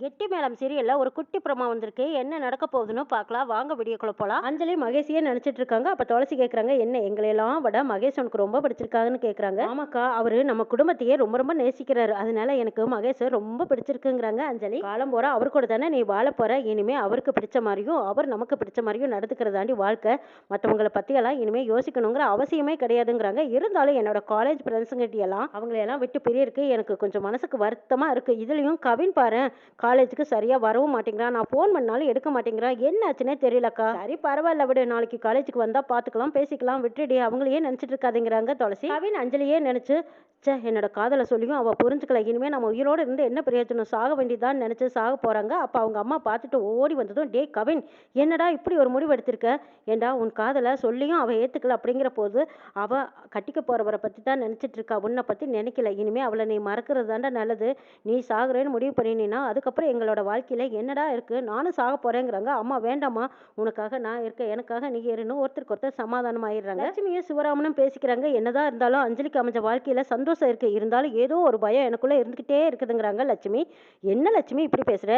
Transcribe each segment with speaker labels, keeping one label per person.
Speaker 1: கெட்டி மேளம் சீரியல்ல ஒரு குட்டி பிரமா வந்திருக்கு. என்ன நடக்க போகுதுன்னு பார்க்கலாம். வாங்க வீடியோக்குள்ள போலாம். அஞ்சலி மகேஷையே நினைச்சிட்டு இருக்காங்க. அப்ப துளசி கேக்குறாங்க என்ன எங்களையெல்லாம் விட மகேஷ் உனக்கு ரொம்ப பிடிச்சிருக்காங்கன்னு கேக்குறாங்க. ஆமாக்கா. அவரு நம்ம குடும்பத்தையே ரொம்ப ரொம்ப நேசிக்கிறாரு. அதனால எனக்கு மகேஷ் ரொம்ப பிடிச்சிருக்குங்கிறாங்க அஞ்சலி. காலம் போற அவர் கூட தானே நீ வாழ போற. இனிமே அவருக்கு பிடிச்ச மாதிரியும் அவர் நமக்கு பிடிச்ச மாதிரியும் நடந்துக்கிறதாண்டி வாழ்க்கை. மற்றவங்களை பத்தியெல்லாம் இனிமே யோசிக்கணுங்கிற அவசியமே கிடையாதுங்கிறாங்க. இருந்தாலும் என்னோட காலேஜ் ஃப்ரெண்ட்ஸுங்கிட்ட எல்லாம் அவங்களையெல்லாம் விட்டு பிரியருக்கு எனக்கு கொஞ்சம் மனசுக்கு வருத்தமா இருக்கு. இதுலயும் கவின் பாரு. காலேஜுக்கு சரியா வரவும் மாட்டேங்கிறான் நான் ஃபோன் பண்ணாலும் எடுக்க மாட்டேங்கிறான் என்னாச்சுன்னே தெரியலக்கா. சரி பரவாயில்ல விடு. நாளைக்கு காலேஜுக்கு வந்தா பாத்துக்கலாம் பேசிக்கலாம். விட்டுடி அவங்களையே நினைச்சிட்டு இருக்காதுங்கிறாங்க துளசி. கவின் அஞ்சலியே நினைச்சு ச்சே என்னோட காதலை சொல்லியும் அவள் புரிஞ்சுக்கல. இனிமேல் நம்ம உயிரோடு இருந்து என்ன பிரயோஜனம்? சாக வேண்டியதான்னு நினச்சி சாக போகிறாங்க அப்போ அவங்க அம்மா பார்த்துட்டு ஓடி வந்ததும் டே கவின் என்னடா இப்படி ஒரு முடிவு எடுத்திருக்க? ஏண்டா உன் காதலை சொல்லியும் அவள் ஏற்றுக்கல அப்படிங்கிற போது அவள் கட்டிக்க போகிறவரை பற்றி தான் நினச்சிட்டு இருக்கா. உன்னை பற்றி நினைக்கல. இனிமேல் அவளை நீ மறக்கிறது தாண்டா நல்லது. நீ சாகுறேன்னு முடிவு பண்ணினா அதுக்கப்புறம் எங்களோட வாழ்க்கையில் என்னடா இருக்குது நானும் சாக போகிறேங்கிறாங்க அம்மா வேண்டாம்மா உனக்காக நான் இருக்கேன். எனக்காக நீ இருன்னு ஒருத்தருக்கு ஒருத்தர் சமாதானம் ஆயிடுறாங்க. லட்சுமியும் சிவராமனும் பேசிக்கிறாங்க. என்னதான் இருந்தாலும் அஞ்சலிக்கு அமைஞ்ச வாழ்க்கையில் சந்தோஷம் இருக்கு. இருந்தாலும் ஏதோ ஒரு பயம் எனக்குள்ளே இருந்துக்கிட்டே இருக்குதுங்கிறாங்க லட்சுமி. என்ன லட்சுமி இப்படி பேசுற?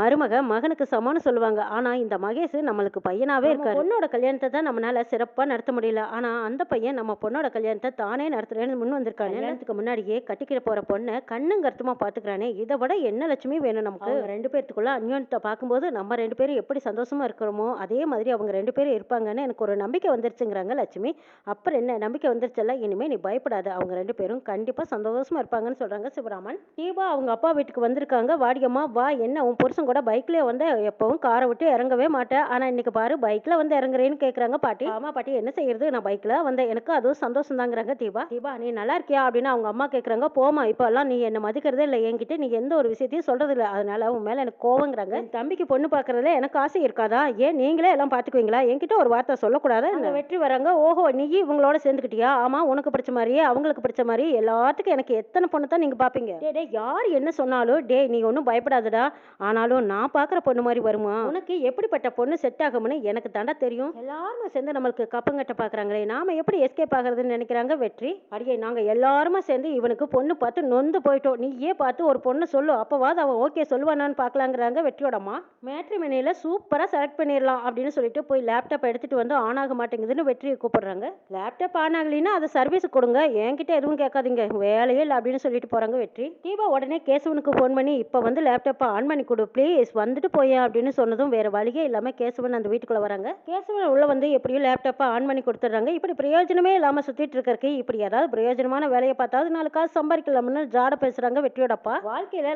Speaker 1: மருமக மகனுக்கு சமம்னு சொல்லுவாங்க. ஆனா இந்த மகேஷ் நம்மளுக்கு பையனாவே இருக்காரு. பொண்ணோட கல்யாணத்தை தான் நம்மளால சிறப்பா நடத்த முடியல. ஆனா அந்த பையன் நம்ம பொண்ணோட கல்யாணத்தை தானே நடத்துறேன்னு முன் வந்திருக்காங்க கல்யாணத்துக்கு முன்னாடியே கட்டிக்கிற போற பொண்ணை கண்ணும் கருத்துமா பாத்துக்கிறானே. இதை விட என்ன லட்சுமி வேணும் நமக்கு ரெண்டு பேர்த்துக்குள்ள அந்யோன்யத்தை பார்க்கும்போது நம்ம ரெண்டு பேரும் எப்படி சந்தோஷமா இருக்கிறோமோ அதே மாதிரி அவங்க ரெண்டு பேரும் இருப்பாங்கன்னு எனக்கு ஒரு நம்பிக்கை வந்துருச்சுங்கிறாங்க லட்சுமி. அப்புறம் என்ன? நம்பிக்கை வந்துருச்சல்ல இனிமே நீ பயப்படாத. அவங்க ரெண்டு பேரும் கண்டிப்பா சந்தோஷமா இருப்பாங்கன்னு சொல்றாங்க சிவராமன். தீபா அவங்க அப்பா வீட்டுக்கு வந்திருக்காங்க. வாடியம்மா வா என்ன? உன் புருஷன் கூட பைக்லயே வந்து எப்பவும் காரை விட்டு இறங்கவே மாட்டேன். ஆனா இன்னைக்கு பாரு பைக்ல வந்து இறங்குறேன்னு கேக்குறாங்க பாட்டி. ஆமா பாட்டி என்ன செய்யறது? நான் பைக்ல வந்தேன். எனக்கு அதுவும் சந்தோஷம் தாங்கிறாங்க தீபா. தீபா நீ நல்லா இருக்கியா? அப்படின்னு அவங்க அம்மா கேக்குறாங்க. போமா இப்ப எல்லாம் நீ என்ன மதிக்கிறதே இல்லை. என்கிட்ட நீ எந்த ஒரு விஷயத்தையும் சொல்றது இல்லை அதனால உன் மேல எனக்கு கோவங்கிறாங்க. என் தம்பிக்கு பொண்ணு பாக்குறதுல எனக்கு ஆசை இருக்காதா? ஏன் நீங்களே எல்லாம் பாத்துக்குவீங்களா? என்கிட்ட ஒரு வார்த்தை சொல்லக்கூடாது. அங்க வெற்றி வராங்க. ஓஹோ நீ இவங்களோட சேர்ந்துக்கிட்டியா ஆமா உனக்கு பிடிச்ச மாதிரியே அவங்களுக்கு பிடிச்ச மாதிரி எல்லாத்துக்கும் எனக்கு எத்தனை பொண்ணு தான் நீங்க பாப்பீங்க? டே டே யார் என்ன சொன்னாலும் டே நீ ஒன்றும் பயப்படாதடா. ஆனாலும் நான் பார்க்குற பொண்ணு மாதிரி வருமா? உனக்கு எப்படிப்பட்ட பொண்ணு செட் ஆகும்னு எனக்கு தாண்டா தெரியும். எல்லாருமே சேர்ந்து நம்மளுக்கு கப்பங்கட்ட பார்க்குறாங்களே நாம எப்படி எஸ்கேப் ஆகுறதுன்னு நினைக்கிறாங்க வெற்றி? அடியே நாங்க எல்லாருமே சேர்ந்து இவனுக்கு பொண்ணு பார்த்து நொந்து போயிட்டோம். நீயே பார்த்து ஒரு பொண்ணு சொல்லு அப்போவாது அவன் ஓகே சொல்லுவானான்னு பார்க்கலாங்கிறாங்க வெற்றியோட அம்மா. மேட்ரிமனியில் சூப்பராக செலக்ட் பண்ணிடலாம் அப்படின்னு சொல்லிட்டு போய் லேப்டாப் எடுத்துகிட்டு வந்து ஆன் ஆக மாட்டேங்குதுன்னு வெற்றியை கூப்பிடுறாங்க. லேப்டாப் ஆன் ஆகலைன்னா அதை சர்வீஸ் கொடுங்க. என்கிட்ட எதுவும் கேட்காதீங்க. வேலையே இல்லை அப்படின்னு சொல்லிட்டு போகிறாங்க வெற்றி. தீபா உடனே கேசவனுக்கு ஃபோன் பண்ணி இப்போ வந்து லேப்டாப்பை ஆன் பண்ணி கொடு ப்ளீஸ் வந்துட்டு போயா? அப்படின்னு சொன்னதும் வேறு வழியே இல்லாமல் கேசவன் அந்த வீட்டுக்குள்ளே வராங்க. கேசவன் உள்ளே வந்து எப்படியும் லேப்டாப்பை ஆன் பண்ணி கொடுத்துட்றாங்க. இப்படி பிரயோஜனமே இல்லாமல் சுற்றிட்டு இருக்கறக்கு இப்படி ஏதாவது பிரயோஜனமான வேலையை பார்த்தாவது நாலு காசு சம்பாதிக்கலாம்னு ஜாட பேசுகிறாங்க வெற்றியோட அப்பா.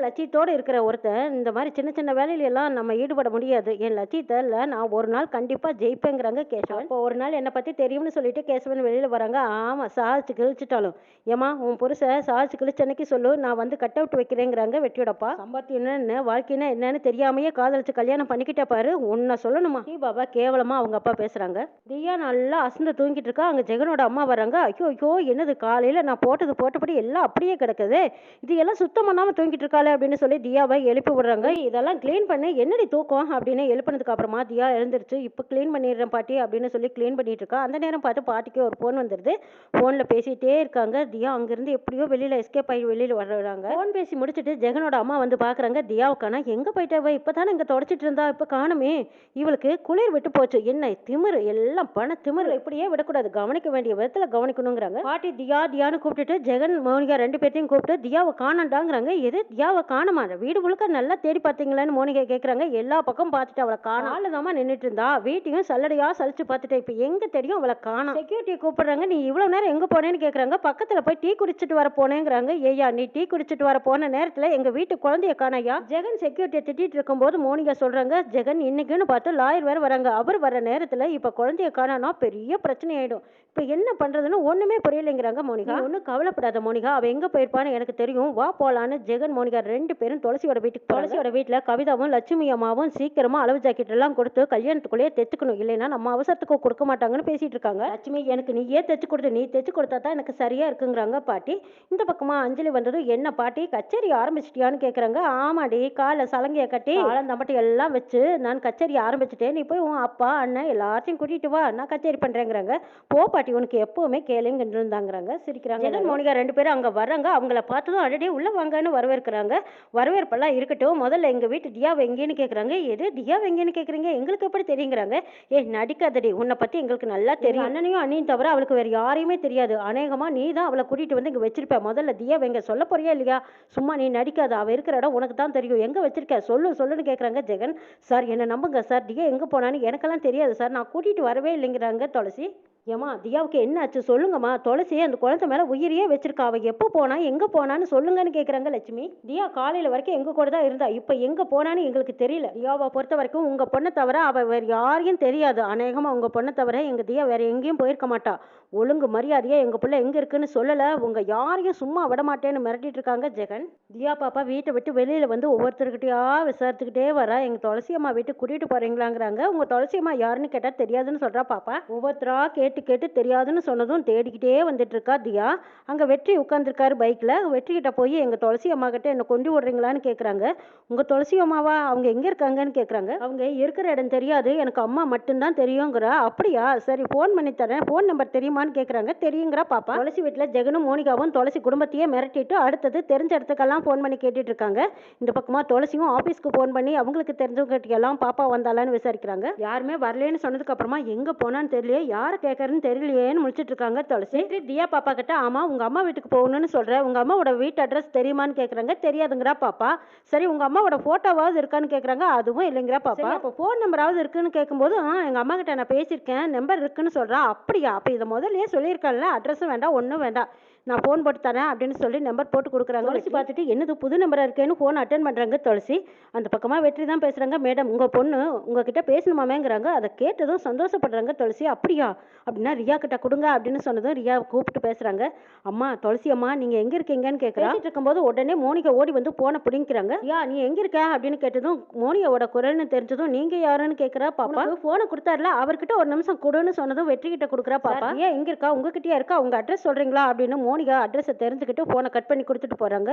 Speaker 1: லட்சியத்தோடு இருக்கிற இருக்கிற ஒருத்தன் இந்த மாதிரி சின்ன சின்ன வேலையில எல்லாம் நம்ம ஈடுபட முடியாது. என் லட்சியத்தில் நான் ஒரு நாள் கண்டிப்பாக ஜெயிப்பேங்கிறாங்க கேசவன். இப்போ ஒரு நாள் என்னை பற்றி தெரியும்னு சொல்லிட்டு கேசவன் வெளியில் வராங்க. ஆமா சாதிச்சு கிழிச்சிட்டாலும். ஏமா உன் புருஷன் சாதிச்சு கிழிச்சன்னைக்கு சொல்லு நான் வந்து கட் அவுட் வைக்கிறேங்கிறாங்க வெட்டியோடப்பா சம்பாத்தியம் என்னென்னு வாழ்க்கைனா என்னன்னு தெரியாமையே காதலிச்சு கல்யாணம் பண்ணிக்கிட்ட பாரு உன்னை சொல்லணுமா? நீ பாபா கேவலமா அவங்க அப்பா பேசுறாங்க. தியா நல்லா அசந்து தூங்கிட்டு இருக்கா அங்க ஜெகனோட அம்மா வராங்க. ஐயோ ஐயோ என்னது காலையில நான் போட்டது போட்டபடி எல்லாம் அப்படியே கிடக்குது. இது எல்லாம் சுத்தம் பண்ணாம தூங்கிட்டு இருக்காளே அப்படின்னு சொல்லி தியாவை எழுப்பி விடுறாங்க. இதெல்லாம் க்ளீன் பண்ணி. என்னடி தூக்கம்? அப்படின்னு எழுப்பினதுக்கு அப்புறமா தியா எழுந்துருச்சு. இப்போ க்ளீன் பண்ணிடுறேன் பாட்டி அப்படின்னு சொல்லி க்ளீன் பண்ணிட்டு இருக்கா. அந்த நேரம் பார்த்து பாட்டிக்கு ஒரு ஃபோன் வந்துடுது ஃபோனில் பேசிகிட்டே இருக்காங்க. தியா அங்கேருந்து எப்படியோ வெளியில் எஸ்கேப் ஆகி வெளியில் வர்றாங்க. ஃபோன் பேசி முடிச்சுட்டு ஜெகனோட அம்மா வந்து பார்க்குறாங்க. தியாவுக்கான எங்கே போயிட்டவ இப்போ தானே இங்கே தொடச்சிட்டு இருந்தா. இப்போ காணுமே. இவளுக்கு குளிர் விட்டு போச்சு. என்ன திமிரு? எல்லாம் பண திமிரு. இப்படியே விடக்கூடாது. கவனிக்க வேண்டிய விதத்தில் கவனிக்கணுங்கிறாங்க. பாட்டி தியா தியான்னு கூப்பிட்டுட்டு ஜெகன் மோனிகா ரெண்டு பேர்த்தையும் கூப்பிட்டு தியாவை காணண்டாங்கிறாங்க எது? தியாவை காணமா? வீடு முழுக்க நல்லா தேடி பார்த்தீங்களான்னு மோனிகா கேட்குறாங்க எல்லா பக்கம் பார்த்துட்டு அவளை காண. ஆளுதாமா நின்றுட்டு இருந்தா வீட்டையும் சல்லடையா சலிச்சு பார்த்துட்டு இப்போ எங்க தெரியும் அவளை காணோம் செக்யூரிட்டி கூப்பிடுறாங்க. நீ இவ்வளவு நேரம் எங்க போனேன்னு கேட்குறாங்க பக்கத்துல போய் டீ குடிச்சிட்டு வர போனேங்கிறாங்க. ஏய்யா நீ டீ குடிச்சிட்டு வர போன நேரத்துல எங்க வீட்டு குழந்தைய காணையா? ஜெகன் செக்யூரிட்டியை திட்டிட்டு இருக்கும்போது மோனிகா சொல்றாங்க ஜெகன் இன்னைக்குன்னு பார்த்து லாயர் வேற வராங்க. அவர் வர நேரத்துல இப்ப குழந்தைய காணோம்னா பெரிய பிரச்சனை ஆயிடும் இப்ப என்ன பண்றதுன்னு ஒண்ணுமே புரியலைங்கிறாங்க மோனிகா. ஒன்றும் கவலைப்படாத மோனிகா. அவ எங்க போயிருப்பான்னு எனக்கு தெரியும். வா போலான்னு ஜெகன் மோனிகா ரெண்டு பேரும் துளசியோட வீட்டுக்கு துளசியோட வீட்டுல கவிதாவும் லட்சுமி அம்மாவும் சீக்கிரமா அளவு ஜாக்கெட் எல்லாம் கொடுத்து கல்யாணத்துக்குள்ளேயே தைச்சுக்கணும் இல்லைன்னா நம்ம அவசரத்துக்கு கொடுக்க மாட்டாங்கன்னு பேசிட்டு இருக்காங்க. லட்சுமி எனக்கு நீயே தைச்சு கொடுத்து நீ தைச்சு கொடுத்தா தான் எனக்கு சரியா இருக்குங்கிறாங்க பாட்டி. இந்த பக்கமா அஞ்சலி வந்தது என்ன பாட்டி கச்சேரி ஆரம்பிச்சிட்டியான்னு கேக்குறாங்க. ஆமாடி காலை சலங்கைய கட்டி ஆலந்தம்பட்டி எல்லாம் வச்சு நான் கச்சேரி ஆரம்பிச்சிட்டேன். நீ போய் உன் அப்பா அண்ணன் எல்லாத்தையும் கூட்டிட்டு வா நான் கச்சேரி பண்றேங்கிறாங்க. போ பாட்டி உனக்கு எப்பவுமே கேளுங்கன்னு இருந்தாங்கிறாங்க சிரிக்கிறாங்க. மோனிகா ரெண்டு பேரும் அங்க வர்றாங்க. அவங்கள பார்த்ததும் அடடே உள்ள வாங்கன்னு வரவேற்கிறாங்க. வரவேற்பெல்லாம் இருக்கட்டும். முதல்ல எங்க வீட்டு தியாவை எங்கேன்னு கேக்குறாங்க. எது தியாவை எங்கேன்னு கேக்குறீங்க? எங்களுக்கு எப்படி தெரியுங்கிறாங்க. ஏ நடிக்காதடி. உன்னை பத்தி எங்களுக்கு நல்லா தெரியும். அண்ணனையும் அண்ணியும் தவிர அவளுக்கு வேற யாரையுமே தெரியாது. அநேகமா நீ தான் அவளை கூட்டிட்டு வந்து இங்க வச்சிருப்ப. முதல்ல தியாவை எங்க சொல்ல போறியா இல்லையா? சும்மா நீ நடிக்காத. அவ இருக்கிற இடம் உனக்கு தான் தெரியும். எங்க வச்சிருக்க? சொல்லு சொல்லுன்னு கேக்குறாங்க ஜெகன். சார் என்ன நம்புங்க சார். தியா எங்க போனான்னு எனக்கெல்லாம் தெரியாது சார். நான் கூட்டிட்டு வரவே இல்லைங்கிறாங்க துளசி. ஏம்மா தியாவுக்கு என்ன ஆச்சு சொல்லுங்கம்மா. துளசி அந்த குழந்தை மேலே உயிரையே வச்சிருக்கா. அவள் எப்போ போனா எங்கே போனான்னு சொல்லுங்கன்னு கேட்குறாங்க லட்சுமி. தியா காலையில் வரைக்கும் எங்கள் கூட தான் இருந்தா. இப்போ எங்கே போனான்னு எங்களுக்கு தெரியல. தியாவை பொறுத்த வரைக்கும் உங்கள் பொண்ணை தவிர அவள் வேறு யாரையும் தெரியாது. அநேகமாக உங்கள் பொண்ணை தவிர எங்கள் தியா வேறு எங்கேயும் போயிருக்க மாட்டா. ஒழுங்கு மரியாதையாக எங்கள் பிள்ளை எங்கே இருக்குன்னு சொல்லலை. உங்கள் யாரையும் சும்மா விட மாட்டேன்னு மிரட்டிட்டு இருக்காங்க ஜெகன். தியா பாப்பா வீட்டை விட்டு வெளியில் வந்து ஒவ்வொருத்தர்கிட்டயா விசாரித்துக்கிட்டே வரா. எங்கள் துளசி அம்மா வீட்டுக்கு கூட்டிகிட்டு போகிறீங்களாங்கிறாங்க உங்கள் துளசி அம்மா யாருன்னு கேட்டால் தெரியாதுன்னு சொல்கிறா பாப்பா. ஒவ்வொருத்தராக கேட்டு கேட்டு தெரியாதுன்னு சொன்னதும் தேடிக்கிட்டே வந்துட்டுருக்கா தியா. அங்க வெற்றி உட்காந்துருக்காரு பைக்ல. வெற்றிக்கிட்ட போய் எங்க துளசி அம்மா கிட்ட என்ன கொண்டு விடுறீங்களான்னு கேட்குறாங்க உங்க துளசி அம்மாவா? அவங்க எங்க இருக்காங்கன்னு கேட்குறாங்க அவங்க இருக்கிற இடம் தெரியாது. எனக்கு அம்மா மட்டும்தான் தெரியுங்கிறா. அப்படியா? சரி ஃபோன் பண்ணி தரேன். ஃபோன் நம்பர் தெரியுமான்னு கேட்குறாங்க தெரியுங்கிறா பாப்பா. துளசி வீட்டில் ஜெகனும் மோனிகாவும் துளசி குடும்பத்தையே மிரட்டிட்டு அடுத்தது தெரிஞ்ச இடத்துக்கெல்லாம் ஃபோன் பண்ணி கேட்டுட்டு இருக்காங்க இந்த பக்கமா துளசியும் ஆஃபீஸ்க்கு ஃபோன் பண்ணி அவங்களுக்கு தெரிஞ்சவங்க எல்லாம் பாப்பா வந்தாலான்னு விசாரிக்கிறாங்க. யாருமே வரலன்னு சொன்னதுக்கு அப்புறமா எங்க போனான்னு தெரியல யாரை கேட்கறன்னு தெரியலையேன்னு முடிச்சிட்டு இருக்காங்க துளசி. தியா பாப்பா கிட்ட ஆமா உங்க அம்மா வீட்டுக்கு போகணும்னு சொல்ற உங்க அம்மாவோட வீட்டு அட்ரஸ் தெரியுமான்னு கேக்குறாங்க. தெரியாதுங்கிறா பாப்பா. சரி உங்க அம்மாவோட போட்டோவாவது இருக்கான்னு கேக்குறாங்க. அதுவும் இல்லைங்கிறா பாப்பா. அப்போ ஃபோன் நம்பராவது இருக்குன்னு கேட்கும்போது ஆ எங்க அம்மா கிட்ட நான் பேசியிருக்கேன். நம்பர் இருக்குன்னு சொல்றா. அப்படியா? அப்ப இதை முதல்லயே சொல்லியிருக்கேன்ல அட்ரஸும் வேண்டாம் ஒன்றும் வேண்டாம். நான் ஃபோன் போட்டு தரேன் அப்படின்னு சொல்லி நம்பர் போட்டு கொடுக்குறாங்க. துளசி பார்த்துட்டு என்னது புது நம்பராக இருக்கேன்னு ஃபோன் அட்டன் பண்ணுறாங்க துளசி. அந்த பக்கமாக வெற்றி தான் பேசுகிறாங்க மேடம் உங்கள் பொண்ணு உங்ககிட்ட பேசணுமாமேங்கிறாங்க. அதை கேட்டதும் சந்தோஷப்படுறாங்க துளசி. அப்படியா? அப்படின்னா ரியா கிட்ட கொடுங்க அப்படின்னு சொன்னதும் ரியா கூப்பிட்டு பேசுகிறாங்க அம்மா துளசி அம்மா நீங்கள் எங்கே இருக்கீங்கன்னு கேட்குறா இருக்கும்போது உடனே மோனிகா ஓடி வந்து போனை பிடிங்கிறாங்க யா நீ எங்கே இருக்க? அப்படின்னு கேட்டதும் மோனிகாவோட குரல்னு தெரிஞ்சதும் நீங்கள் யாருன்னு கேட்குறா பாப்பா? ஃபோனை கொடுத்தாருல அவர்கிட்ட ஒரு நிமிஷம் கொடுன்னு சொன்னதும் வெற்றி கிட்ட கொடுக்குறா பாப்பா? ஏன் எங்கே இருக்கா? உங்ககிட்டயா இருக்கா? உங்க அட்ரஸ் சொல்கிறீங்களா அப்படின்னு மோனிகா அட்ரஸை தெரிஞ்சுக்கிட்டு ஃபோனை கட் பண்ணி கொடுத்துட்டு போகிறாங்க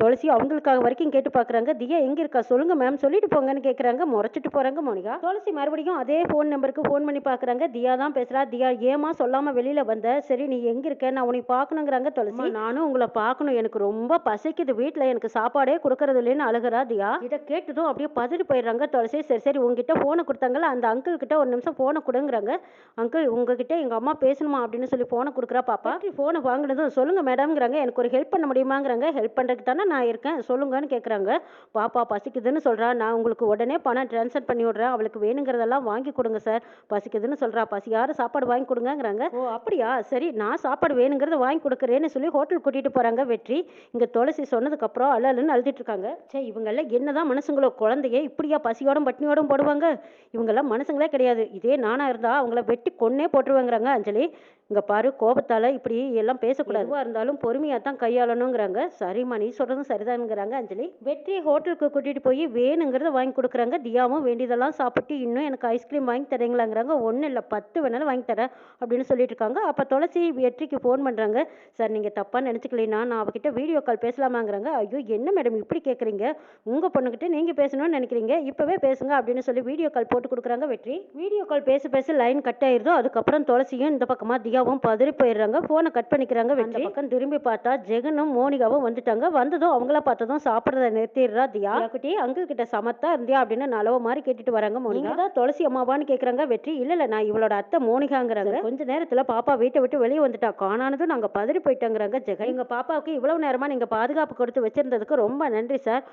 Speaker 1: துளசி அவங்களுக்காக வரைக்கும் கேட்டு பார்க்குறாங்க. தியா எங்கே இருக்கா? சொல்லுங்க மேம் சொல்லிட்டு போங்கன்னு கேட்குறாங்க முறைச்சிட்டு போகிறாங்க மோனிகா. துளசி மறுபடியும் அதே ஃபோன் நம்பருக்கு ஃபோன் பண்ணி பார்க்குறாங்க. தியா தான் பேசுகிறா தியா ஏமா சொல்லாமல் வெளியில் வந்த? சரி நீ எங்கே இருக்க? நான் உன்னை பார்க்கணுங்கிறாங்க துளசி. நானும் உங்களை பார்க்கணும். எனக்கு ரொம்ப பசிக்குது. வீட்டில் எனக்கு சாப்பாடே கொடுக்கறது இல்லைன்னு அழுகிறா தியா இதை கேட்டதும் அப்படியே பதறி போயிடுறாங்க துளசி. சரி சரி உங்ககிட்ட ஃபோனை கொடுத்தாங்கல்ல. அந்த அங்கிள் கிட்ட ஒரு நிமிஷம் ஃபோனை கொடுங்கிறாங்க. அங்கிள் உங்ககிட்ட எங்கள் அம்மா பேசணுமா அப்படின்னு சொல்லி ஃபோனை கொடுக்குறா பாப்பா. ஃபோனை வாங்கினதும் சொல்லுங்கள் மேடம்ங்கிறாங்க. எனக்கு ஒரு ஹெல்ப் பண்ண முடியுமாங்கிறாங்க. ஹெல்ப் பண்ணுறதுக்கு தானே நான் இருக்கேன். சொல்லுங்கன்னு கேட்குறாங்க பாப்பா பசிக்குதுன்னு சொல்கிறா நான் உங்களுக்கு உடனே பணம் ட்ரான்ஸ்ஃபர் பண்ணி விட்றேன். அவளுக்கு வேணுங்கிறதெல்லாம் வாங்கி கொடுங்க சார். பசிக்குதுன்னு சொல்கிறா பசியார சாப்பாடு வாங்கி கொடுங்கங்கிறாங்க. ஓ அப்படியா? சரி நான் சாப்பாடு வேணுங்கிறத வாங்கி கொடுக்குறேன்னு சொல்லி ஹோட்டல் கூட்டிகிட்டு போகிறாங்க வெற்றி. இங்கே துளசி சொன்னதுக்கப்புறம் அழலுன்னு அழுதுட்டு இருக்காங்க. சே இவங்கெல்லாம் என்னதான் மனுஷங்களோ குழந்தைய இப்படியா பசியோடும் பட்னியோடும் போடுவாங்க? இவங்கெல்லாம் மனுஷங்களே கிடையாது. இதே நானாக இருந்தால் அவங்கள வெட்டி கொன்னே போட்டுருவேங்கிறாங்க அஞ்சலி. இங்கே பாரு கோபத்தால் இப்படி எல்லாம் பேசக்கூடாது. எதுவாக இருந்தாலும் பொறுமையாக தான் கையாளணுங்கிறாங்க. சரிம்மா நீ சொல்கிறதும் சரிதானுங்கிறாங்க அஞ்சலி. வெற்றி ஹோட்டலுக்கு கூட்டிகிட்டு போய் வேணுங்கிறத வாங்கி கொடுக்குறாங்க. தியாவும் வேண்டியதெல்லாம் சாப்பிட்டு இன்னும் எனக்கு ஐஸ்கிரீம் வாங்கி தரீங்களாங்கிறாங்க. ஒன்றும் இல்லை பத்து வேணாலும் வாங்கி தரேன் அப்படின்னு சொல்லிட்டு இருக்காங்க. அப்போ துளசி வெற்றிக்கு ஃபோன் பண்ணுறாங்க சார் நீங்கள் தப்பாக நினச்சிக்கலைன்னா நான் அவகிட்ட வீடியோ கால் பேசலாமாங்கிறாங்க. ஐயோ என்ன மேடம் இப்படி கேட்குறீங்க உங்கள் பொண்ணுக்கிட்ட நீங்கள் பேசணும்னு நினைக்கிறீங்க. இப்போவே பேசுங்க அப்படின்னு சொல்லி வீடியோ கால் போட்டு கொடுக்குறாங்க வெற்றி. வீடியோ கால் பேச பேச லைன் கட் ஆயிடுதோ அதுக்கப்புறம் துளசியும் இந்த பக்கமாக தியாவும் பதறி போயிடுறாங்க. ஃபோனை கட் பண்ணிக்கிறாங்க வெற்றி. பக்கம் திரும்பி பார்த்தா ஜெகனும் மோனிகாவும் வந்துட்டாங்க. வந்ததும் அவங்கள பார்த்ததும் சாப்பிட்றத நிறுத்திடுறா தியா. குட்டி அங்கிள் கிட்ட சமத்தா இருந்தியா அப்படின்னு நலவ மாதிரி கேட்டுட்டு வராங்க மோனிகா. தான் துளசி அம்மாவான்னு கேக்குறாங்க. வெற்றி இல்ல இல்ல நான் இவளோட அத்தை மோனிகாங்கிறாங்க. கொஞ்ச நேரத்துல பாப்பா வீட்டை விட்டு வெளியே வந்துட்டா. காணானதும் நாங்க பதறி போயிட்டோங்கிறாங்க ஜெகன். எங்க பாப்பாவுக்கு இவ்வளவு நேரமா நீங்க பாதுகாப்பு கொடுத்து வச்சிருந்ததுக்கு ரொம்ப நன்றி சார்.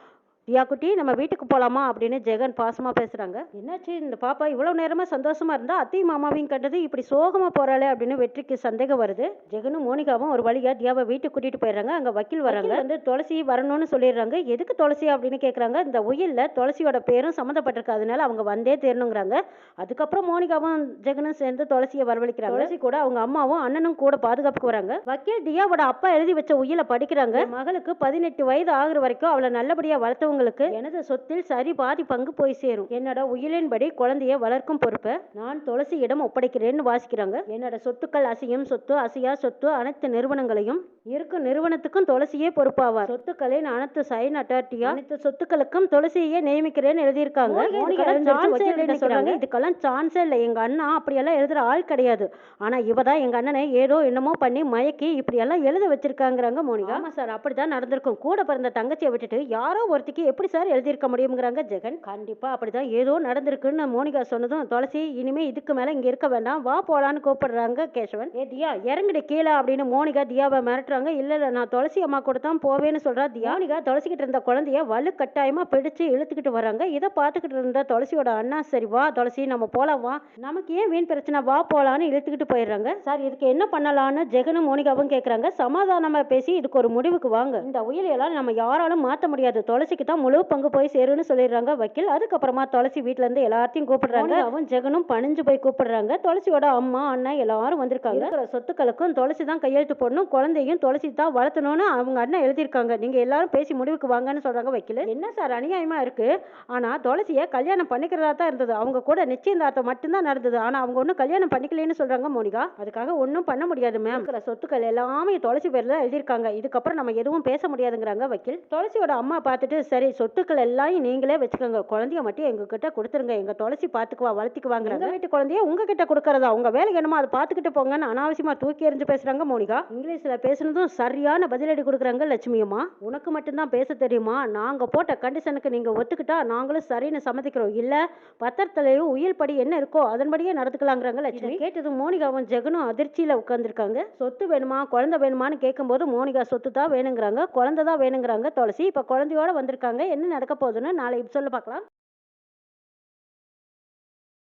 Speaker 1: தியா குட்டி நம்ம வீட்டுக்கு போலாமா? அப்படின்னு ஜெகன் பாசமா பேசுறாங்க. என்னாச்சு? இந்த பாப்பா இவ்வளவு நேரமா சந்தோஷமா இருந்தா அத்தையும் மாமாவையும் கண்டது இப்படி சோகமா போறாளே அப்படின்னு வெற்றிக்கு சந்தேகம் வருது. ஜெகனும் மோனிகாவும் ஒரு வழியா தியாவை வீட்டுக்கு கூட்டிட்டு போயிடுறாங்க. அங்க வக்கீல் வராங்க. வந்து துளசி வரணும்னு சொல்லிடுறாங்க. எதுக்கு துளசி அப்படின்னு கேக்குறாங்க. இந்த உயில்ல துளசியோட பேரும் சம்மந்தப்பட்டிருக்கு. அதனால அவங்க வந்தே தேரணுங்கிறாங்க. அதுக்கப்புறம் மோனிகாவும் ஜெகனும் சேர்ந்து துளசியை வரவழைக்கிறாங்க. துளசி கூட அவங்க அம்மாவும் அண்ணனும் கூட பாதுகாப்புக்கு வராங்க. வக்கீல் தியாவோட அப்பா எழுதி வச்ச உயிலை படிக்கிறாங்க. மகளுக்கு பதினெட்டு வயது ஆகுற வரைக்கும் அவளை நல்லபடியா வளர்த்தவங்களுக்கு எனது சொத்தில் சரி பாதி பங்கு போய் சேரும். என்னோட உயிலின்படி குழந்தைய வளர்க்கும் பொறுப்பை நான் துளசியிடம் ஒப்படைக்கிறேன்னு வாசிக்கிறாங்க. என்னோட சொத்துக்கள் அசையும் சொத்து அசையா சொத்து அனைத்து நிறுவனங்களையும் இருக்கும் நிறுவனத்துக்கும் துளசியே பொறுப்பாவார். சொத்துக்களின் அனைத்து சைன் அட்டாரிட்டியா அனைத்து சொத்துக்களுக்கும் துளசியே நியமிக்கிறேன்னு எழுதியிருக்காங்க. சொல்றாங்க? இதுக்கெல்லாம் சான்ஸே இல்லை. எங்க அண்ணா அப்படியெல்லாம் எழுதுற ஆள் கிடையாது. ஆனா இவ தான் எங்க அண்ணனை ஏதோ என்னமோ பண்ணி மயக்கி இப்படியெல்லாம் எழுத வச்சிருக்காங்கிறாங்க மோனிகா. ஆமா சார் அப்படிதான் நடந்திருக்கும். கூட பிறந்த தங்கச்சியை விட்டுட்டு யாரோ ஒருத்திக்கு எப்படி சார் எழுதியிருக்க முடியுங்கிறாங்க ஜெகன் கண்டிப்பா அப்படிதான். ஏதோ நடந்திருக்குன்னு மோனிகா சொன்னதும் துளசி இனிமேல் இதுக்கு மேலே இங்கே இருக்க வேண்டாம். வா போலான்னு கூப்பிடுறாங்க கேசவன். ஏ தியா இறங்குடி கீழே அப்படின்னு மோனிகா தியாவை மிரட்டுறாங்க. இல்லை இல்லை நான் துளசி அம்மா கூட தான் போவேன்னு சொல்கிறா தியானிகா துளசிக்கிட்டு இருந்த குழந்தைய வலு கட்டாயமாக பிடிச்சு இழுத்துக்கிட்டு வராங்க இதை பார்த்துக்கிட்டு இருந்த துளசியோட அண்ணா சரி வா துளசி நம்ம போலாம் வா. நமக்கு ஏன் வீண் பிரச்சனை? வா போலான்னு இழுத்துக்கிட்டு போயிடுறாங்க. சார் இதுக்கு என்ன பண்ணலான்னு ஜெகனும் மோனிகாவும் கேட்குறாங்க சமாதானமாக பேசி இதுக்கு ஒரு முடிவுக்கு வாங்க. இந்த உயிரியெல்லாம் நம்ம யாராலும் மாற்ற முடியாது. துளசிக்கு தான் முழு பங்கு போய் சேரும்னு சொல்லிடுறாங்க. வக்கீல். அதுக்கப்புறமா துளசி வீட்ல இருந்து எல்லாத்தையும் கூப்பிடுறாங்க. அவன் ஜெகனும் பணிஞ்சு போய் கூப்பிடுறாங்க. துளசியோட அம்மா அண்ணன் எல்லாரும் வந்திருக்காங்க. சொத்துக்களுக்கும் துளசி தான் கையெழுத்து போடணும். குழந்தையும் துளசி தான் வளர்த்தணும்னு அவங்க அண்ணன் எழுதியிருக்காங்க. நீங்க எல்லாரும் பேசி முடிவுக்கு வாங்கன்னு சொல்றாங்க வக்கீல். என்ன சார் அநியாயமா இருக்கு? ஆனா துளசியை கல்யாணம் பண்ணிக்கிறதா தான் இருந்தது. அவங்க கூட நிச்சயதார்த்தம் மட்டும்தான் நடந்தது. ஆனா அவங்க ஒன்றும் கல்யாணம் பண்ணிக்கலன்னு சொல்றாங்க மோனிகா. அதுக்காக ஒன்றும் பண்ண முடியாது மேம் இருக்கிற சொத்துக்கள் எல்லாமே துளசி பேர்ல தான் எழுதியிருக்காங்க. இதுக்கப்புறம் நம்ம எதுவும் பேச முடியாதுங்கிறாங்க வக்கீல். துளசியோட அம்மா பார்த்துட்டு சரி சொத்துக்கள் எல்லாம் நீங்களே வச்சுக்கோங்க. குழந்தைய மட்டும் எங்க கிட்ட கொடுத்துருங்க. எங்க துளசி பார்த்துக்குவா வளர்த்திக்குவாங்க எங்க வீட்டு குழந்தைய உங்ககிட்ட கொடுக்கறதா? உங்க வேலை என்னமோ அதை பார்த்துக்கிட்டு போங்கன்னு அனாவசியமா தூக்கி எறிஞ்சு பேசுறாங்க மோனிகா. இங்கிலீஷ்ல பேசுனதும் சரியான பதிலடி கொடுக்குறாங்க லட்சுமி அம்மா உனக்கு மட்டும்தான் பேச தெரியுமா? நாங்க போட்ட கண்டிஷனுக்கு நீங்க ஒத்துக்கிட்டா நாங்களும் சரின்னு சம்மதிக்கிறோம். இல்ல பத்திரத்திலையும் உயில் படி என்ன இருக்கோ அதன்படியே நடந்துக்கலாங்கிறாங்க லட்சுமி. கேட்டது மோனிகாவும் ஜெகனும் அதிர்ச்சியில உட்கார்ந்திருக்காங்க. சொத்து வேணுமா? குழந்தை வேணுமான்னு கேட்கும்போது மோனிகா சொத்து தான் வேணுங்கிறாங்க. குழந்தை தான் வேணுங்கிறாங்க துளசி. இப்ப குழந்தையோட வந்திருக்காங்க. என்ன நடக்க போகுதுன்னு நாளை சொல்ல பார்க்கலாம்.